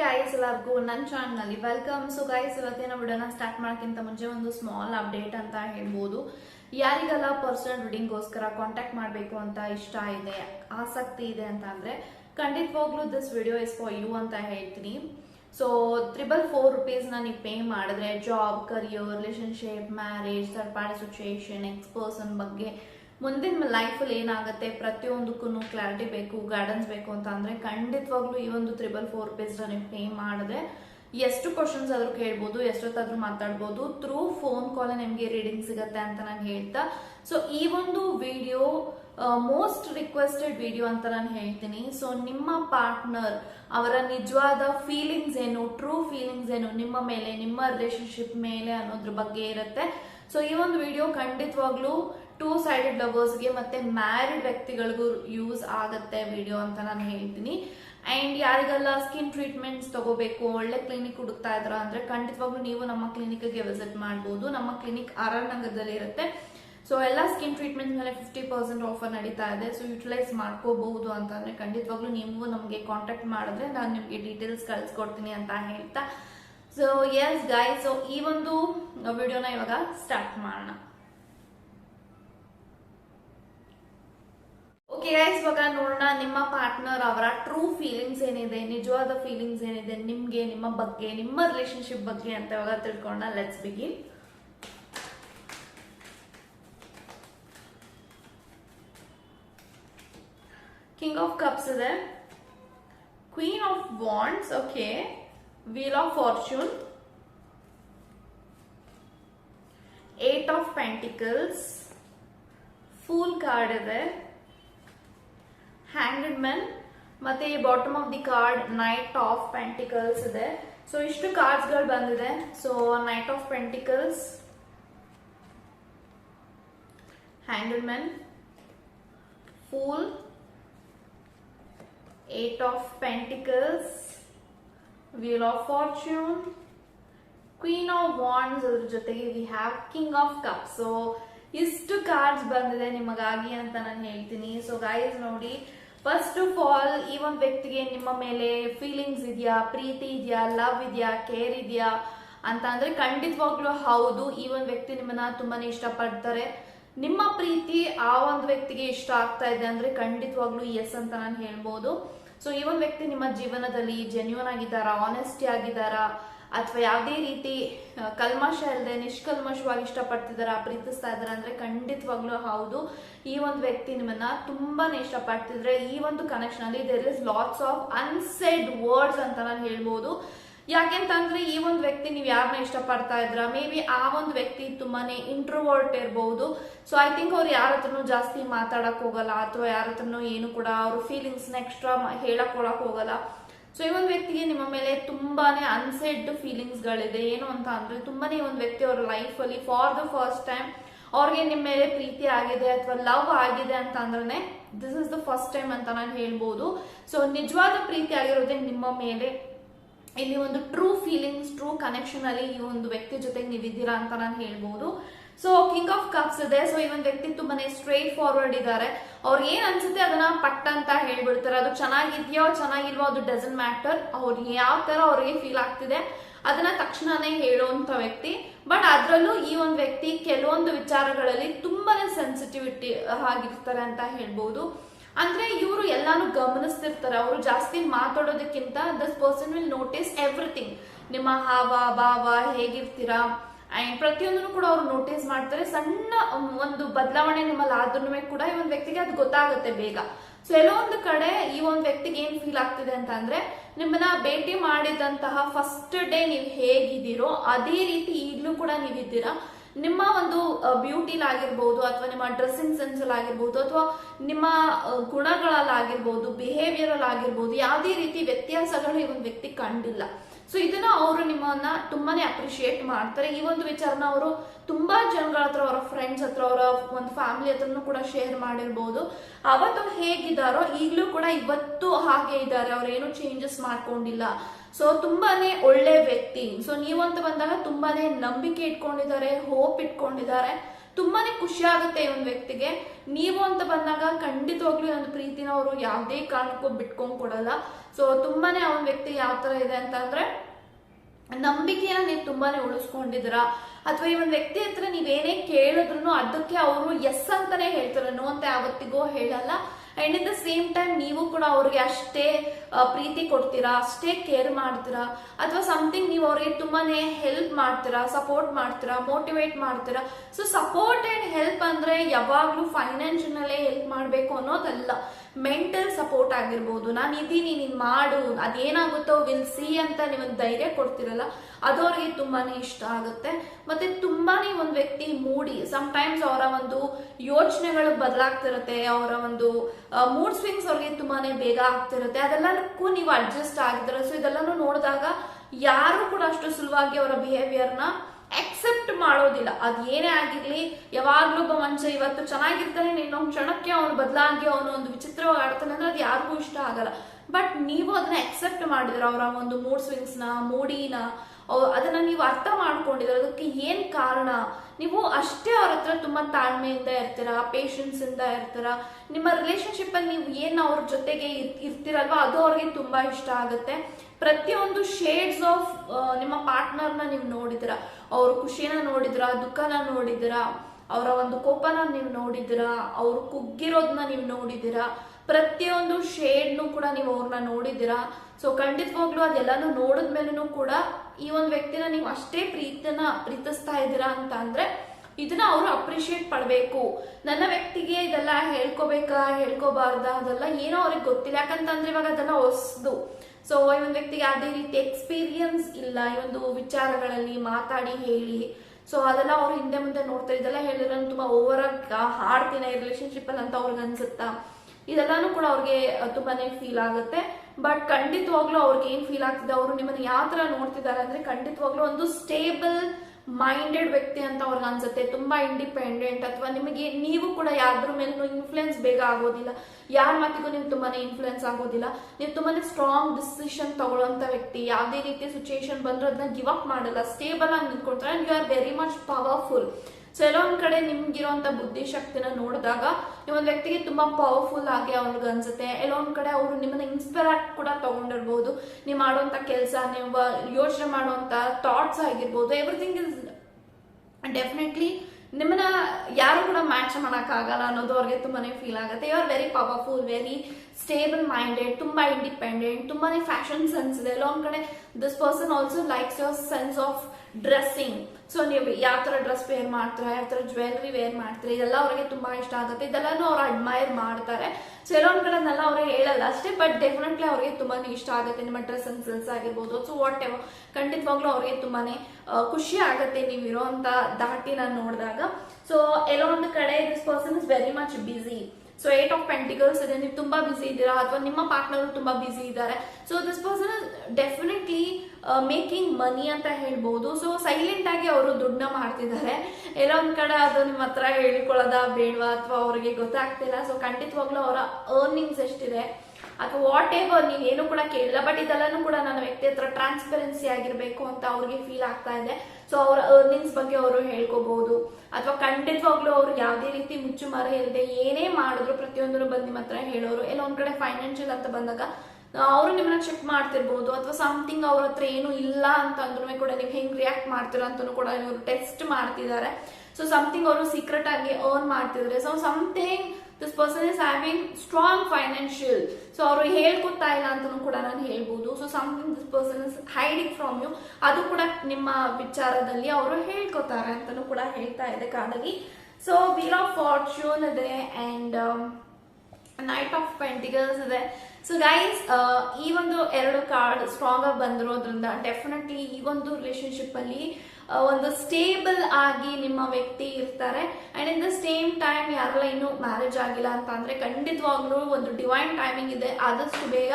Guys ಎಲ್ಲರಿಗೂ ನನ್ನ ಚಾನಲ್ನಲ್ಲಿ ವೆಲ್ಕಮ್ ಸೊ ಇವತ್ತೇ ನಾವು ವಿಡಿಯೋನ ಸ್ಟಾರ್ಟ್ ಮಾಡೋಕ್ಕಿಂತ ಮುಂಚೆ ಒಂದು ಸ್ಮಾಲ್ ಅಪ್ಡೇಟ್ ಅಂತ ಹೇಳ್ಬೋದು. ಯಾರಿಗೆಲ್ಲ ಪರ್ಸನಲ್ ರೀಡಿಂಗ್ಗೋಸ್ಕರ ಕಾಂಟ್ಯಾಕ್ಟ್ ಮಾಡಬೇಕು ಅಂತ ಇಷ್ಟ ಇದೆ, ಆಸಕ್ತಿ ಇದೆ ಅಂತ ಅಂದರೆ ಖಂಡಿತವಾಗ್ಲೂ this video is for you ಅಂತ ಹೇಳ್ತೀನಿ. ಸೊ ತ್ರಿಬಲ್ ಫೋರ್ ರುಪೀಸ್ನ ನೀವು ಪೇ ಮಾಡಿದ್ರೆ job career relationship marriage third party situation ex person ಬಗ್ಗೆ ಮುಂದಿನ ಲೈಫಲ್ಲಿ ಏನಾಗುತ್ತೆ? ಪ್ರತಿಯೊಂದಕ್ಕೂ ಕ್ಲಾರಿಟಿ ಬೇಕು ಗಾರ್ಡನ್ಸ್ ಬೇಕು ಅಂತ ಅಂದರೆ ಖಂಡಿತವಾಗ್ಲೂ ಈ ಒಂದು ತ್ರಿಬಲ್ ಫೋರ್ ನೀವು ಪೇ ಮಾಡಿದ್ರೆ ಎಷ್ಟು ಕ್ವಶನ್ಸ್ ಆದ್ರೂ ಕೇಳ್ಬೋದು, ಎಷ್ಟೊತ್ತಾದರೂ ಮಾತಾಡ್ಬೋದು ಥ್ರೂ ಫೋನ್ ಕಾಲ್ ನಿಮಗೆ ರೀಡಿಂಗ್ ಸಿಗುತ್ತೆ ಅಂತ ನಾನು ಹೇಳ್ತಾ. ಸೊ ಈ ಒಂದು ವಿಡಿಯೋ ಮೋಸ್ಟ್ ರಿಕ್ವೆಸ್ಟೆಡ್ ವಿಡಿಯೋ ಅಂತ ನಾನು ಹೇಳ್ತೀನಿ. ಸೊ ನಿಮ್ಮ ಪಾರ್ಟ್ನರ್ ಅವರ ನಿಜವಾದ ಫೀಲಿಂಗ್ಸ್ ಏನು ಟ್ರೂ ಫೀಲಿಂಗ್ಸ್ ಏನು ನಿಮ್ಮ ಮೇಲೆ, ನಿಮ್ಮ ರಿಲೇಶನ್ಶಿಪ್ ಮೇಲೆ ಅನ್ನೋದ್ರ ಬಗ್ಗೆ ಇರುತ್ತೆ. ಸೊ ಈ ಒಂದು ವಿಡಿಯೋ ಖಂಡಿತವಾಗ್ಲೂ ಟೂ ಸೈಡೆಡ್ ಲವರ್ಸ್ಗೆ ಮತ್ತೆ ಮ್ಯಾರಿಡ್ ವ್ಯಕ್ತಿಗಳಿಗೂ ಯೂಸ್ ಆಗತ್ತೆ ವಿಡಿಯೋ ಅಂತ ನಾನು ಹೇಳ್ತೀನಿ. ಅಂಡ್ ಯಾರಿಗೆಲ್ಲ ಸ್ಕಿನ್ ಟ್ರೀಟ್ಮೆಂಟ್ಸ್ ತಗೋಬೇಕು, ಒಳ್ಳೆ ಕ್ಲಿನಿಕ್ ಹುಡುಕ್ತಾ ಇದ್ರ ಅಂದ್ರೆ ಖಂಡಿತವಾಗ್ಲೂ ನೀವು ನಮ್ಮ ಕ್ಲಿನಿಕ್ಗೆ ವಿಸಿಟ್ ಮಾಡ್ಬೋದು. ನಮ್ಮ ಕ್ಲಿನಿಕ್ ಆರ್ ಆರ್ ಇರುತ್ತೆ. ಸೊ ಎಲ್ಲ ಸ್ಕಿನ್ ಟ್ರೀಟ್ಮೆಂಟ್ ಮೇಲೆ ಫಿಫ್ಟಿ ಪರ್ಸೆಂಟ್ ಆಫರ್ ನಡೀತಾ ಇದೆ. ಸೊ ಯುಟಿಲೈಸ್ ಮಾಡ್ಕೋಬಹುದು ಅಂತಂದ್ರೆ ಖಂಡಿತವಾಗ್ಲೂ ನೀವು ನಮಗೆ ಕಾಂಟ್ಯಾಕ್ಟ್ ಮಾಡಿದ್ರೆ ನಾನು ನಿಮಗೆ ಡೀಟೇಲ್ಸ್ ಕಳಿಸ್ಕೊಡ್ತೀನಿ ಅಂತ ಹೇಳ್ತಾ. ಸೊ ಎಸ್ ಗಾಯ್ ಸೊ ಈ ಒಂದು ವಿಡಿಯೋನ ಇವಾಗ ಸ್ಟಾರ್ಟ್ ಮಾಡೋಣ. ಓಕೆ ಗೈಸ್ ಇವಾಗ ನೋಡೋಣ, ನಿಮ್ಮ ಪಾರ್ಟ್ನರ್ ಅವರ ಟ್ರೂ ಫೀಲಿಂಗ್ಸ್ ಏನಿದೆ, ನಿಜವಾದ ಫೀಲಿಂಗ್ಸ್ ಏನಿದೆ, ನಿಮ್ಗೆ, ನಿಮ್ಮ ಬಗ್ಗೆ, ನಿಮ್ಮ ರಿಲೇಶನ್ಶಿಪ್ ಬಗ್ಗೆ ಅಂತ ಇವಾಗ ತಿಳ್ಕೊಳ್ಳೋಣ. Let's begin king of cups ಇದೆ. Queen of wands okay wheel of fortune eight of pentacles fool card ಇದೆ. ಹ್ಯಾಂಗ್ಡ್ ಮೆನ್ ಮತ್ತೆ ಈ bottom of the card knight of pentacles ಇದೆ. ಸೊ ಇಷ್ಟು ಕಾರ್ಡ್ಸ್ಗಳು ಬಂದಿದೆ. So knight of pentacles hanged men fool eight of pentacles wheel of fortune queen of wands ಅದ್ರ ಜೊತೆಗೆ we have king of cup so ಇಷ್ಟು cards ಬಂದಿದೆ ನಿಮಗಾಗಿ ಅಂತ ನಾನು ಹೇಳ್ತೀನಿ. ಸೊ ಗೈಸ್ ನೋಡಿ ಫಸ್ಟ್ ಆಫ್ ಆಲ್ ಈ ಒಂದು ವ್ಯಕ್ತಿಗೆ ನಿಮ್ಮ ಮೇಲೆ ಫೀಲಿಂಗ್ಸ್ ಇದೆಯಾ, ಪ್ರೀತಿ ಇದೆಯಾ ಲವ್ ಇದೆಯಾ ಕೇರ್ ಇದೆಯಾ ಅಂತ ಅಂದ್ರೆ ಖಂಡಿತವಾಗ್ಲೂ ಹೌದು. ಈ ಒಂದು ವ್ಯಕ್ತಿ ನಿಮ್ಮನ್ನ ತುಂಬಾನೇ ಇಷ್ಟಪಡ್ತಾರೆ. ನಿಮ್ಮ ಪ್ರೀತಿ ಆ ಒಂದು ವ್ಯಕ್ತಿಗೆ ಇಷ್ಟ ಆಗ್ತಾ ಇದೆ ಅಂದ್ರೆ ಖಂಡಿತವಾಗ್ಲೂ ಎಸ್ ಅಂತ ನಾನು ಹೇಳ್ಬೋದು. ಸೊ ಈ ಒಂದು ವ್ಯಕ್ತಿ ನಿಮ್ಮ ಜೀವನದಲ್ಲಿ ಜೆನ್ಯೂನ್ ಆಗಿದ್ದಾರಾ ಆನೆಸ್ಟಿ ಆಗಿದ್ದಾರಾ ಅಥವಾ ಯಾವುದೇ ರೀತಿ ಕಲ್ಮಶ ಇಲ್ಲದೆ ನಿಷ್ಕಲ್ಮಶವಾಗಿ ಇಷ್ಟಪಡ್ತಿದ್ದಾರೆ ಪ್ರೀತಿಸ್ತಾ ಇದ್ದಾರೆ ಅಂದರೆ ಖಂಡಿತವಾಗ್ಲೂ ಹೌದು. ಈ ಒಂದು ವ್ಯಕ್ತಿ ನಿಮ್ಮನ್ನ ತುಂಬಾ ಇಷ್ಟಪಡ್ತಿದ್ರೆ, ಈ ಒಂದು ಕನೆಕ್ಷನ್ ಅಲ್ಲಿ there is lots of unsaid words ಅಂತ ನಾನು ಹೇಳ್ಬೋದು. ಯಾಕೆಂತಂದ್ರೆ ಈ ಒಂದು ವ್ಯಕ್ತಿ ನೀವು ಯಾರನ್ನ ಇಷ್ಟಪಡ್ತಾ ಇದ್ರ? ಮೇ ಬಿ ಆ ಒಂದು ವ್ಯಕ್ತಿ ತುಂಬಾನೇ ಇಂಟ್ರೋವರ್ಟ್ ಇರಬಹುದು ಸೊ ಐ ಥಿಂಕ್ ಅವ್ರು ಯಾರ ಹತ್ರನೂ ಜಾಸ್ತಿ ಮಾತಾಡಕ್ ಹೋಗಲ್ಲ, ಅಥವಾ ಯಾರ ಹತ್ರನೂ ಏನು ಕೂಡ ಅವ್ರ ಫೀಲಿಂಗ್ಸ್ ಎಕ್ಸ್ಟ್ರಾ ಹೇಳಕ್ ಹೋಗಲ್ಲ. ಸೊ ಈ ಒಂದು ವ್ಯಕ್ತಿಗೆ ನಿಮ್ಮ ಮೇಲೆ ತುಂಬಾನೇ ಅನ್ಸೆಡ್ ಫೀಲಿಂಗ್ಸ್ಗಳಿದೆ ಏನು ಅಂತ ಅಂದ್ರೆ ತುಂಬಾನೇ ಈ ಒಂದು ವ್ಯಕ್ತಿ ಅವ್ರ ಲೈಫ್ ಅಲ್ಲಿ ಫಾರ್ ದ ಫಸ್ಟ್ ಟೈಮ್ ಅವ್ರಿಗೆ ನಿಮ್ಮ ಮೇಲೆ ಪ್ರೀತಿ ಆಗಿದೆ ಅಥವಾ ಲವ್ ಆಗಿದೆ ಅಂತ ಅಂದ್ರೆ this is the first time ಅಂತ ನಾನು ಹೇಳ್ಬೋದು. ಸೊ ನಿಜವಾದ ಪ್ರೀತಿ ಆಗಿರೋದೇ ನಿಮ್ಮ ಮೇಲೆ. ಇಲ್ಲಿ ಒಂದು ಟ್ರೂ ಫೀಲಿಂಗ್ಸ್ ಟ್ರೂ ಕನೆಕ್ಷನ್ ಅಲ್ಲಿ ಈ ಒಂದು ವ್ಯಕ್ತಿ ಜೊತೆಗೆ ನೀವಿದ್ದೀರಾ ಅಂತ ನಾನು ಹೇಳ್ಬೋದು. ಸೊ ಕಿಂಗ್ ಆಫ್ ಕಪ್ಸ್ ಇದೆ. ಸೊ ಈ ಒಂದು ವ್ಯಕ್ತಿ ತುಂಬಾನೇ ಸ್ಟ್ರೈಟ್ ಫಾರ್ವರ್ಡ್ ಇದ್ದಾರೆ ಅವ್ರಿಗೆ ಏನ್ ಅನ್ಸುತ್ತೆ ಅದನ್ನ ಪಟ್ ಅಂತ ಹೇಳ್ಬಿಡ್ತಾರೆ. ಅದು ಚೆನ್ನಾಗಿದ್ಯೋ, ಚೆನ್ನಾಗಿಲ್ವೋ, ಅದು ಡಸನ್ ಮ್ಯಾಟರ್ ಅವ್ರಿಗೆ ಯಾವ ತರ ಅವ್ರಿಗೆ ಫೀಲ್ ಆಗ್ತಿದೆ, ಅದನ್ನ ತಕ್ಷಣನೇ ಹೇಳುವಂತ ವ್ಯಕ್ತಿ. ಬಟ್ ಅದರಲ್ಲೂ ಈ ಒಂದು ವ್ಯಕ್ತಿ ಕೆಲವೊಂದು ವಿಚಾರಗಳಲ್ಲಿ ತುಂಬಾನೇ ಸೆನ್ಸಿಟಿವಿಟಿ ಆಗಿರ್ತಾರೆ ಅಂತ ಹೇಳ್ಬೋದು. ಅಂದ್ರೆ ಇವರು ಎಲ್ಲಾನು ಗಮನಿಸ್ತಿರ್ತಾರೆ. ಅವರು ಜಾಸ್ತಿ ಮಾತಾಡೋದಕ್ಕಿಂತ this person will notice everything ನಿಮ್ಮ ಹಾವ, ಭಾವ ಹೇಗಿರ್ತೀರಾ? ಅಂಡ್ ಪ್ರತಿಯೊಂದನ್ನು ಕೂಡ ಅವರು ನೋಟಿಸ್ ಮಾಡ್ತಾರೆ. ಸಣ್ಣ ಒಂದು ಬದಲಾವಣೆ ನಿಮ್ಮಲ್ಲಿ ಆದ್ರೂ ಕೂಡ ಈ ಒಂದು ವ್ಯಕ್ತಿಗೆ ಅದು ಗೊತ್ತಾಗುತ್ತೆ ಬೇಗ. ಸೊ ಎಲ್ಲೋ ಒಂದು ಕಡೆ ಈ ಒಂದು ವ್ಯಕ್ತಿಗೆ ಏನ್ ಫೀಲ್ ಆಗ್ತಿದೆ ಅಂತ ಅಂದ್ರೆ, ನಿಮ್ಮನ್ನ ಭೇಟಿ ಮಾಡಿದಂತಹ ಫಸ್ಟ್ ಡೇ ನೀವು ಹೇಗಿದ್ದೀರೋ, ಅದೇ ರೀತಿ ಈಗಲೂ ಕೂಡ ನೀವಿದ್ದೀರಾ. ನಿಮ್ಮ ಒಂದು ಬ್ಯೂಟಿಲಾಗಿರ್ಬೋದು ಅಥವಾ ನಿಮ್ಮ ಡ್ರೆಸ್ಸಿಂಗ್ ಸೆನ್ಸ್ ಅಲ್ಲಿ ಆಗಿರ್ಬೋದು ಅಥವಾ ನಿಮ್ಮ ಗುಣಗಳಲ್ಲಾಗಿರ್ಬೋದು ಬಿಹೇವಿಯರ್ ಆಗಿರ್ಬೋದು ಯಾವುದೇ ರೀತಿ ವ್ಯತ್ಯಾಸಗಳು ಈ ಒಂದು ವ್ಯಕ್ತಿ ಕಂಡಿಲ್ಲ. ಸೊ ಇದನ್ನ ಅವರು ನಿಮ್ಮನ್ನ ತುಂಬಾನೇ ಅಪ್ರಿಶಿಯೇಟ್ ಮಾಡ್ತಾರೆ. ಈ ಒಂದು ವಿಚಾರನ ಅವರು ತುಂಬಾ ಜನಗಳ ಹತ್ರ, ಅವರ ಫ್ರೆಂಡ್ಸ್ ಹತ್ರ, ಅವರ ಒಂದು ಫ್ಯಾಮಿಲಿ ಹತ್ರನೂ ಕೂಡ ಶೇರ್ ಮಾಡಿರ್ಬೋದು. ಅವತ್ತು ಹೇಗಿದ್ದಾರೋ ಈಗಲೂ ಕೂಡ ಇವತ್ತು ಹಾಗೆ ಇದ್ದಾರೆ. ಅವ್ರು ಏನು ಚೇಂಜಸ್ ಮಾಡ್ಕೊಂಡಿಲ್ಲ. ಸೊ ತುಂಬಾನೇ ಒಳ್ಳೆ ವ್ಯಕ್ತಿ. ಸೊ ನೀವು ಅಂತ ಬಂದಾಗ ತುಂಬಾನೇ ನಂಬಿಕೆ ಇಟ್ಕೊಂಡಿದ್ದಾರೆ ಹೋಪ್ ಇಟ್ಕೊಂಡಿದ್ದಾರೆ. ತುಂಬಾನೇ ಖುಷಿ ಆಗುತ್ತೆ ಈ ಒಂದು ವ್ಯಕ್ತಿಗೆ. ನೀವು ಅಂತ ಬಂದಾಗ ಖಂಡಿತವಾಗ್ಲೂ ಒಂದು ಪ್ರೀತಿನ ಅವರು ಯಾವುದೇ ಕಾರಣಕ್ಕೂ ಬಿಟ್ಕೊಂಡ್ ಕೊಡಲ್ಲ. ಸೊ ತುಂಬಾನೇ ಅವನ ವ್ಯಕ್ತಿ ಯಾವ ತರ ಇದೆ ಅಂತ ಅಂದ್ರೆ, ನಂಬಿಕೆನ ನೀವು ತುಂಬಾನೇ ಉಳಿಸ್ಕೊಂಡಿದ್ದೀರಾ? ಅಥವಾ ಈ ಒಂದು ವ್ಯಕ್ತಿ ಹತ್ರ ನೀವೇನೇ ಕೇಳಿದ್ರು ಅದಕ್ಕೆ ಅವರು ಎಸ್ ಅಂತಾನೆ ಹೇಳ್ತಾರೆ. ನೋ ಅಂತ ಯಾವತ್ತಿಗೂ ಹೇಳಲ್ಲ. And in the same time ನೀವು ಕೂಡ ಅವ್ರಿಗೆ ಅಷ್ಟೇ ಪ್ರೀತಿ ಕೊಡ್ತೀರಾ? ಅಷ್ಟೇ ಕೇರ್ ಮಾಡ್ತೀರಾ? ಅಥವಾ ಸಮಥಿಂಗ್ ನೀವು ಅವ್ರಿಗೆ ತುಂಬಾನೇ ಹೆಲ್ಪ್ ಮಾಡ್ತೀರಾ? ಸಪೋರ್ಟ್ ಮಾಡ್ತೀರಾ? ಮೋಟಿವೇಟ್ ಮಾಡ್ತೀರಾ? ಸೊ ಸಪೋರ್ಟ್ ಅಂಡ್ ಹೆಲ್ಪ್ ಅಂದ್ರೆ ಯಾವಾಗ್ಲೂ ಫೈನಾನ್ಷಿಯಲ್ ಹೆಲ್ಪ್ ಮಾಡಬೇಕು ಅನ್ನೋದಲ್ಲ. ಮೆಂಟಲ್ ಸಪೋರ್ಟ್ ಆಗಿರ್ಬೋದು, ನಾನು ಇದೀನಿ, ನೀನು ಮಾಡು, ಅದೇನಾಗುತ್ತೋ ವಿಲ್ ಸಿ ಅಂತ ನೀವೊಂದು ಧೈರ್ಯ ಕೊಡ್ತಿರಲ್ಲ ಅದು ಅವ್ರಿಗೆ ತುಂಬಾನೇ ಇಷ್ಟ ಆಗುತ್ತೆ. ಮತ್ತೆ ತುಂಬಾನೇ ಒಂದು ವ್ಯಕ್ತಿ ಮೂಡಿ ಟೈಮ್ಸ್ ಅವರ ಒಂದು ಯೋಚನೆಗಳು ಬದಲಾಗ್ತಿರುತ್ತೆ, ಅವರ ಒಂದು ಮೂಡ್ ಸ್ವಿಂಗ್ಸ್ ಅವ್ರಿಗೆ ತುಂಬಾನೇ ಬೇಗ ಆಗ್ತಿರುತ್ತೆ. ಅದೆಲ್ಲಕ್ಕೂ ನೀವು ಅಡ್ಜಸ್ಟ್ ಆಗಿದ್ರೆ ಸೊ ಇದೆಲ್ಲನೂ ನೋಡಿದಾಗ ಯಾರು ಕೂಡ ಅಷ್ಟು ಸುಲಭವಾಗಿ ಅವರ ಬಿಹೇವಿಯರ್ನ ಅಕ್ಸೆಪ್ಟ್ ಮಾಡೋದಿಲ್ಲ. ಅದ್ ಏನೇ ಆಗಿರ್ಲಿ, ಯಾವಾಗ್ಲೂ ಒಬ್ಬ ಮನುಷ್ಯ ಇವತ್ತು ಚೆನ್ನಾಗಿರ್ತಾನೆ, ಇನ್ನೊಂದು ಕ್ಷಣಕ್ಕೆ ಅವನು ಬದಲಾಗಿ ಅವನು ಒಂದು ವಿಚಿತ್ರವಾಗಿ ಆಡ್ತಾನೆ ಅಂದ್ರೆ ಅದು ಯಾರಿಗೂ ಇಷ್ಟ ಆಗಲ್ಲ. ಬಟ್ ನೀವು ಅದನ್ನ ಅಕ್ಸೆಪ್ಟ್ ಮಾಡಿದ್ರೆ, ಅವರ ಒಂದು ಮೂಡ್ ಸ್ವಿಂಗ್ಸ್ನ ಮೂಡಿನ ಅದನ್ನ ನೀವು ಅರ್ಥ ಮಾಡ್ಕೊಂಡಿದ್ರೆ ಅದಕ್ಕೆ ಏನ್ ಕಾರಣ? ನೀವು ಅಷ್ಟೇ ಅವ್ರ ಹತ್ರ ತುಂಬಾ ತಾಳ್ಮೆಯಿಂದ ಇರ್ತೀರಾ ಪೇಷನ್ಸ್ ಇಂದ ಇರ್ತೀರಾ? ನಿಮ್ಮ ರಿಲೇಶನ್ಶಿಪ್ ಅಲ್ಲಿ ನೀವು ಏನ್ ಅವ್ರ ಜೊತೆಗೆ ಇರ್ತಿರಲ್ವಾ, ಅದು ಅವ್ರಿಗೆ ತುಂಬಾ ಇಷ್ಟ ಆಗುತ್ತೆ. ಪ್ರತಿಯೊಂದು ಶೇಡ್ಸ್ ಆಫ್ ನಿಮ್ಮ ಪಾರ್ಟ್ನರ್ನ ನೀವು ನೋಡಿದಿರ ಅವ್ರ ಖುಷಿನ ನೋಡಿದ್ರ ದುಃಖನ ನೋಡಿದಿರ ಅವರ ಒಂದು ಕೋಪನ ನೀವು ನೋಡಿದಿರ ಅವ್ರು ಕುಗ್ಗಿರೋದನ್ನ ನೀವು ನೋಡಿದಿರ ಪ್ರತಿಯೊಂದು ಶೇಡ್ನು ಕೂಡ ನೀವು ಅವ್ರನ್ನ ನೋಡಿದಿರಾ ಸೊ ಖಂಡಿತವಾಗ್ಲೂ ಅದೆಲ್ಲಾನು ನೋಡಿದ್ಮೇಲೂ ಕೂಡ ಈ ಒಂದು ವ್ಯಕ್ತಿನ ನೀವು ಅಷ್ಟೇ ಪ್ರೀತಿನ ಪ್ರೀತಿಸ್ತಾ ಇದ್ದೀರಾ ಅಂತ ಅಂದ್ರೆ ಇದನ್ನ ಅವರು ಅಪ್ರಿಷಿಯೇಟ್ ಪಡಬೇಕು. ನನ್ನ ವ್ಯಕ್ತಿಗೆ ಇದೆಲ್ಲ ಹೇಳ್ಕೋಬೇಕಾ, ಹೇಳ್ಕೋಬಾರ್ದಾ ಅದೆಲ್ಲ ಏನೋ ಅವ್ರಿಗೆ ಗೊತ್ತಿಲ್ಲ. ಯಾಕಂತಂದ್ರೆ ಇವಾಗ ಅದೆಲ್ಲ ಹೊಸದು. ಸೊ ಈ ಒಂದು ವ್ಯಕ್ತಿಗೆ ಯಾವುದೇ ರೀತಿ ಎಕ್ಸ್ಪೀರಿಯನ್ಸ್ ಇಲ್ಲ ಈ ಒಂದು ವಿಚಾರಗಳಲ್ಲಿ, ಮಾತಾಡಿ, ಹೇಳಿ. ಸೊ ಅದೆಲ್ಲ ಅವ್ರು ಹಿಂದೆ ಮುಂದೆ ನೋಡ್ತಾ ಇದೆಲ್ಲ ಹೇಳಿದ್ರೆ ತುಂಬಾ ಓವರ್ ಆಗಿ ಹಾಡ್ತೀನಿ. ರಿಲೇಶನ್ಶಿಪ್ ಅಲ್ಲಿ ಅಂತ ಅವ್ರಿಗೆ ಅನ್ಸುತ್ತಾ? ಇದೆಲ್ಲಾನು ಕೂಡ ಅವ್ರಿಗೆ ತುಂಬಾನೇ ಫೀಲ್ ಆಗುತ್ತೆ. ಬಟ್ ಖಂಡಿತವಾಗ್ಲೂ ಅವ್ರಿಗೆ ಏನ್ ಫೀಲ್ ಆಗ್ತಿದೆ? ಅವರು ನಿಮ್ಮನ್ನ ಯಾವ ತರ ನೋಡ್ತಿದ್ದಾರೆ ಅಂದ್ರೆ ಖಂಡಿತವಾಗ್ಲೂ ಒಂದು ಸ್ಟೇಬಲ್ ಮೈಂಡೆಡ್ ವ್ಯಕ್ತಿ ಅಂತ ಅವ್ರಿಗೆ ಅನ್ಸುತ್ತೆ. ತುಂಬಾ ಇಂಡಿಪೆಂಡೆಂಟ್ ಅಥವಾ ನಿಮಗೆ ನೀವು ಕೂಡ ಯಾರ ಮೇಲೂ ಇನ್ಫ್ಲುಯೆನ್ಸ್ ಬೇಗ ಆಗೋದಿಲ್ಲ. ಯಾರ ಮಾತಿಗೂ ನೀವು ತುಂಬಾನೇ ಇನ್ಫ್ಲುಯೆನ್ಸ್ ಆಗೋದಿಲ್ಲ. ನೀವು ತುಂಬಾನೇ ಸ್ಟ್ರಾಂಗ್ ಡಿಸಿಷನ್ ತಗೊಳ್ಳುವಂತ ವ್ಯಕ್ತಿ. ಯಾವುದೇ ರೀತಿಯ ಸಿಚುಯೇಷನ್ ಬಂದ್ರೆ ಅದನ್ನ ಗಿವ್ ಅಪ್ ಮಾಡಲ್ಲ. ಸ್ಟೇಬಲ್ ಆಗಿ ನಿಂತ್ಕೊಳ್ತಾರೆ you are very much powerful so ಎಲ್ಲೋ ಒಂದ್ ಕಡೆ ಬುದ್ಧಿ ಬುದ್ಧಿಶಕ್ತಿನ ನೋಡಿದಾಗ ಒಂದ್ ವ್ಯಕ್ತಿಗೆ ತುಂಬಾ ಪವರ್ಫುಲ್ ಆಗಿ ಅವ್ರಿಗೆ ಅನ್ಸುತ್ತೆ. ಎಲ್ಲೋ ಕಡೆ ಅವರು ನಿಮ್ಮನ್ನ ಇನ್ಸ್ಪೈರ್ ಆಗಿ ಕೂಡ ತಗೊಂಡಿರ್ಬೋದು. ನೀವು ಮಾಡುವಂತ ಕೆಲಸ, ನೀವು ಯೋಚನೆ ಮಾಡುವಂತ ಥಾಟ್ಸ್ ಆಗಿರ್ಬೋದು. ಎವ್ರಿಥಿಂಗ್ ಇಸ್ ಡೆಫಿನೆಟ್ಲಿ ನಿಮ್ಮನ್ನ ಯಾರು ಕೂಡ ಮ್ಯಾಚ್ ಆಗಲ್ಲ ಅನ್ನೋದು ಅವ್ರಿಗೆ ತುಂಬಾನೇ ಫೀಲ್ ಆಗುತ್ತೆ. You are very powerful very stable minded ತುಂಬಾ ಇಂಡಿಪೆಂಡೆಂಟ್ ತುಂಬಾನೇ ಫ್ಯಾಷನ್ ಸೆನ್ಸ್ ಇದೆ. ಎಲ್ಲ ಕಡೆ this person also likes your sense of dressing so ನೀವು ಯಾವ ಥರ ಡ್ರೆಸ್ ವೇರ್ ಮಾಡ್ತೀರಾ, ಯಾವ ಥರ ಜ್ಯುವೆಲ್ರಿ ವೇರ್ ಮಾಡ್ತೀರಾ, ಇದೆಲ್ಲ ಅವ್ರಿಗೆ ತುಂಬ ಇಷ್ಟ ಆಗುತ್ತೆ. ಇದೆಲ್ಲನೂ ಅವ್ರು ಅಡ್ಮೈರ್ ಮಾಡ್ತಾರೆ. ಸೊ ಕಡೆನೆಲ್ಲ ಅವ್ರಿಗೆ ಹೇಳಲ್ಲ ಅಷ್ಟೇ ಬಟ್ ಡೆಫಿನೆಟ್ಲಿ ಅವ್ರಿಗೆ ತುಂಬಾ ಇಷ್ಟ ಆಗುತ್ತೆ. ನಿಮ್ಮ ಡ್ರೆಸ್ ಅಂಡ್ ಸೆನ್ಸ್ ಆಗಿರ್ಬೋದು ಸೊ ವಾಟ್ ಎವರ್ ಖಂಡಿತವಾಗ್ಲೂ ಅವ್ರಿಗೆ ತುಂಬಾ ಖುಷಿ ಆಗುತ್ತೆ ನೀವು ಇರೋಂತ ದಾಟಿನ ನೋಡಿದಾಗ. ಸೊ ಎಲ್ಲೋ ಒಂದು ಕಡೆ this person is very much busy so eight of pentacles ಇದೆ ನೀವು ತುಂಬಾ ಬಿಸಿ ಇದ್ದೀರಾ ಅಥವಾ ನಿಮ್ಮ ಪಾರ್ಟ್ನರ್ ತುಂಬಾ ಬಿಸಿ ಇದ್ದಾರೆ. So this person definitely making money ಅಂತ ಹೇಳ್ಬೋದು. ಸೊ ಸೈಲೆಂಟ್ ಆಗಿ ಅವರು ದುಡ್ಡನ್ನ ಮಾಡ್ತಿದ್ದಾರೆ. ಎಲ್ಲೋ ಒಂದ್ ಕಡೆ ಅದು ನಿಮ್ಮ ಹತ್ರ ಹೇಳಿಕೊಳ್ಳೋದಾ ಬೇಡವಾ ಅಥವಾ ಅವ್ರಿಗೆ ಗೊತ್ತಾಗ್ತಿಲ್ಲ. ಸೊ ಖಂಡಿತವಾಗ್ಲೂ ಅವರ ಅರ್ನಿಂಗ್ಸ್ ಎಷ್ಟಿದೆ? ಅಥವಾ ವಾಟ್ ಎವರ್ ನೀವು ಏನು ಕೂಡ ಕೇಳಿಲ್ಲ ಬಟ್ ಇದೆಲ್ಲನೂ ಕೂಡ ನನ್ನ ವ್ಯಕ್ತಿ ಹತ್ರ ಟ್ರಾನ್ಸ್ಪರೆನ್ಸಿ ಆಗಿರಬೇಕು ಅಂತ ಅವ್ರಿಗೆ ಫೀಲ್ ಆಗ್ತಾ ಇದೆ. ಸೊ ಅವರ ಅರ್ನಿಂಗ್ಸ್ ಬಗ್ಗೆ ಅವರು ಹೇಳ್ಕೋಬಹುದು ಅಥವಾ ಖಂಡಿತವಾಗ್ಲೂ ಅವ್ರು ಯಾವುದೇ ರೀತಿ ಮುಚ್ಚುಮರೆ ಇಲ್ಲದೆ ಏನೇ ಮಾಡಿದ್ರು ಪ್ರತಿಯೊಂದರ ಬಂದು ನಿಮ್ಮ ಹತ್ರ ಹೇಳೋರು, ಎಲ್ಲ ಒಂದ್ ಕಡೆ ಫೈನಾನ್ಷಿಯಲ್ ಅಂತ ಬಂದಾಗ ಅವರು ನಿಮ್ಮನ್ನ ಚೆಕ್ ಮಾಡ್ತಿರ್ಬೋದು. ಅಥವಾ ಸಮಥಿಂಗ್ ಅವ್ರ ಹತ್ರ ಏನು ಇಲ್ಲ ಅಂತ ಅಂದ್ರೂ ಕೂಡ ನೀವು ಹೆಂಗ್ ರಿಯಾಕ್ಟ್ ಮಾಡ್ತೀರಾ ಅಂತ ಕೂಡ ಇವರು ಟೆಸ್ಟ್ ಮಾಡ್ತಿದ್ದಾರೆ. ಸೊ ಸಮಥಿಂಗ್ ಅವರು ಸೀಕ್ರೆಟ್ ಆಗಿ ಅರ್ನ್ ಮಾಡ್ತಿದ್ರೆ. So something this person is having strong financial so ಅವರು ಹೇಳ್ಕೊತಾ ಇಲ್ಲ ಅಂತಲೂ ಕೂಡ ನಾನು ಹೇಳ್ಬೋದು. So something this person is hiding from you ಅದು ಕೂಡ ನಿಮ್ಮ ವಿಚಾರದಲ್ಲಿ ಅವರು ಹೇಳ್ಕೊತಾರೆ ಅಂತಲೂ ಕೂಡ ಹೇಳ್ತಾ ಇದೆ ಕಾಡಲ್ಲಿ. ಸೊ ವೀಲ್ ಆಫ್ ಫಾರ್ಚೂನ್ ಇದೆ ಅಂಡ್ ನೈಟ್ ಆಫ್ ಪೆಂಟಿಗಲ್ಸ್ ಇದೆ. ಸೊ ಗೈಸ್ ಈ ಒಂದು ಎರಡು ಕಾರ್ಡ್ ಸ್ಟ್ರಾಂಗ್ ಆಗಿ ಬಂದಿರೋದ್ರಿಂದ ಡೆಫಿನೆಟ್ಲಿ ಈ ಒಂದು ರಿಲೇಶನ್ಶಿಪ್ ಅಲ್ಲಿ ಒಂದು ಸ್ಟೇಬಲ್ ಆಗಿ ನಿಮ್ಮ ವ್ಯಕ್ತಿ ಇರ್ತಾರೆ. And in the same time ಯಾರೆಲ್ಲ ಇನ್ನೂ ಮ್ಯಾರೇಜ್ ಆಗಿಲ್ಲ ಅಂತ ಅಂದ್ರೆ ಖಂಡಿತವಾಗ್ಲೂ ಒಂದು ಡಿವೈನ್ ಟೈಮಿಂಗ್ ಇದೆ. ಆದಷ್ಟು ಬೇಗ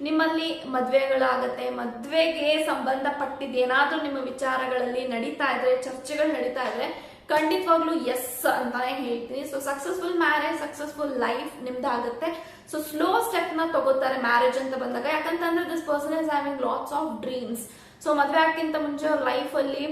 ನಿಮ್ಮಲ್ಲಿ ಮದ್ವೆಗಳಾಗತ್ತೆ. ಮದ್ವೆಗೆ ಸಂಬಂಧಪಟ್ಟಿದ್ದು ಏನಾದ್ರೂ ನಿಮ್ಮ ವಿಚಾರಗಳಲ್ಲಿ ನಡೀತಾ ಇದ್ರೆ, ಚರ್ಚೆಗಳು ನಡೀತಾ ಇದ್ರೆ ಖಂಡಿತವಾಗ್ಲೂ ಎಸ್ ಅಂತಾನೆ ಹೇಳ್ತೀನಿ. So successful marriage successful life ನಿಮ್ದಾಗುತ್ತೆ. So slow ಸ್ಟೆಪ್ನ ತಗೋತಾರೆ ಮ್ಯಾರೇಜ್ ಅಂತ ಬಂದಾಗ. ಯಾಕಂತಂದ್ರೆ this person is having lots of dreams so ಮದ್ವೆ ಆಗ್ತಿಂತ ಮುಂಚೆ ಅವ್ರ ಲೈಫ್ ಅಲ್ಲಿ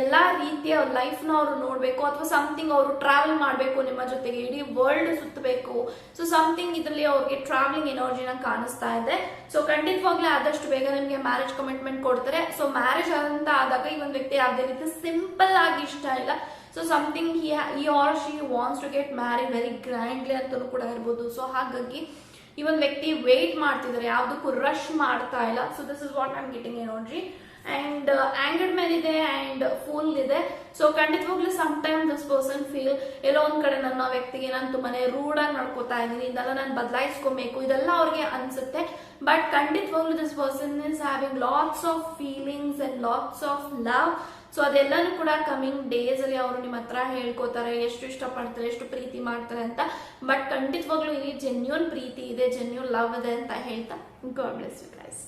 ಎಲ್ಲಾ ರೀತಿಯ ಅವ್ರ ಲೈಫ್ನ ಅವರು ನೋಡ್ಬೇಕು ಅಥವಾ ಸಮಥಿಂಗ್ ಅವರು ಟ್ರಾವೆಲ್ ಮಾಡ್ಬೇಕು ನಿಮ್ಮ ಜೊತೆಗೆ, ಇಡೀ ವರ್ಲ್ಡ್ ಸುತ್ತಬೇಕು ಸೊ ಸಮಥಿಂಗ್ ಇದರಲ್ಲಿ ಅವ್ರಿಗೆ ಟ್ರಾವೆಲಿಂಗ್ ಎನರ್ಜಿನ ಕಾಣಿಸ್ತಾ ಇದೆ. ಸೊ ಖಂಡಿತವಾಗ್ಲೇ ಆದಷ್ಟು ಬೇಗ ನಿಮಗೆ ಮ್ಯಾರೇಜ್ ಕಮಿಟ್ಮೆಂಟ್ ಕೊಡ್ತಾರೆ. ಸೊ ಮ್ಯಾರೇಜ್ ಅಂತ ಆದಾಗ ಈ ಒಂದು ವ್ಯಕ್ತಿ ಯಾವುದೇ ರೀತಿ ಸಿಂಪಲ್ ಆಗಿ ಇಷ್ಟ ಇಲ್ಲ. So something he or she wants to get marry very grandly ಅಂತಲೂ ಕೂಡ ಇರ್ಬೋದು ಸೊ ಹಾಗಾಗಿ ಈ ಒಂದು ವ್ಯಕ್ತಿ ವೇಟ್ ಮಾಡ್ತಿದ್ದಾರೆ. ಯಾವುದಕ್ಕೂ ರಶ್ ಮಾಡ್ತಾ ಇಲ್ಲ. So this is what I'm getting energy and hanged man ಇದೆ ಆ್ಯಂಡ್ ಫುಲ್ ಇದೆ. ಸೊ ಖಂಡಿತವಾಗ್ಲೂ some time this person feel ಎಲ್ಲೋ ಒಂದ್ ಕಡೆ ನನ್ನ ವ್ಯಕ್ತಿಗೆ ನಾನು ತುಂಬಾನೇ ರೂಡ್ ಆಗಿ ನಡ್ಕೋತಾ ಇದ್ದೀನಿ, ಇದೆಲ್ಲ ನಾನು ಬದಲಾಯಿಸ್ಕೊಬೇಕು, ಇದೆಲ್ಲ ಅವ್ರಿಗೆ ಅನ್ಸುತ್ತೆ. ಬಟ್ ಖಂಡಿತವಾಗ್ಲೂ this person is having lots of feelings and lots of love so ಅದೆಲ್ಲನೂ ಕೂಡ ಕಮಿಂಗ್ ಡೇಸ್ ಅಲ್ಲಿ ಅವರು ನಿಮ್ಮ ಹತ್ರ ಹೇಳ್ಕೋತಾರೆ, ಎಷ್ಟು ಇಷ್ಟಪಡ್ತಾರೆ, ಎಷ್ಟು ಪ್ರೀತಿ ಮಾಡ್ತಾರೆ ಅಂತ. ಬಟ್ ಖಂಡಿತವಾಗ್ಲೂ ಇಲ್ಲಿ ಜೆನ್ಯೂನ್ ಪ್ರೀತಿ ಇದೆ ಜೆನ್ಯೂನ್ ಲವ್ ಇದೆ ಅಂತ ಹೇಳ್ತಾ ಗಾಡ್ ಬ್ಲೆಸ್ ಯು ಗೈಸ್